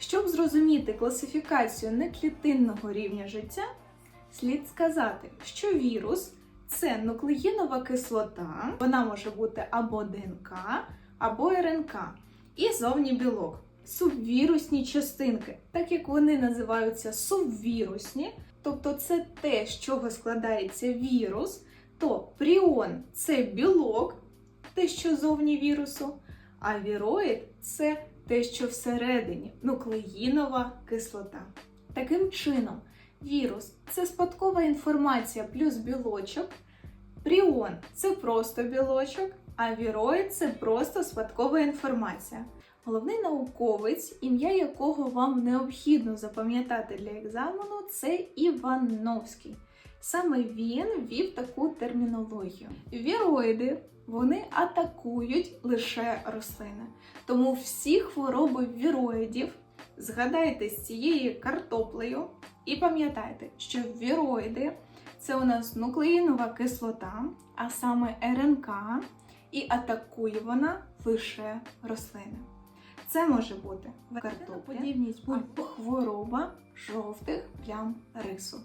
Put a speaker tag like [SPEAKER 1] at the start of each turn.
[SPEAKER 1] Щоб зрозуміти класифікацію неклітинного рівня життя, слід сказати, що вірус це нуклеїнова кислота, вона може бути або ДНК, або РНК, і зовні білок. Субвірусні частинки, так як вони називаються субвірусні, тобто це те, з чого складається вірус, то пріон це білок, те, що зовні вірусу, а віроїд це те, що всередині нуклеїнова кислота. Таким чином, вірус це спадкова інформація плюс білочок, пріон це просто білочок, а віроїд це просто спадкова інформація. Головний науковець, ім'я якого вам необхідно запам'ятати для екзамену, це Івановський. Саме він ввів таку термінологію. Віроїди вони атакують лише рослини. Тому всі хвороби віроїдів згадайте з цією картоплею і пам'ятайте, що віроїди це у нас нуклеїнова кислота, а саме РНК, і атакує вона лише рослини. Це може бути картопля, подібність хвороба жовтих плям рису.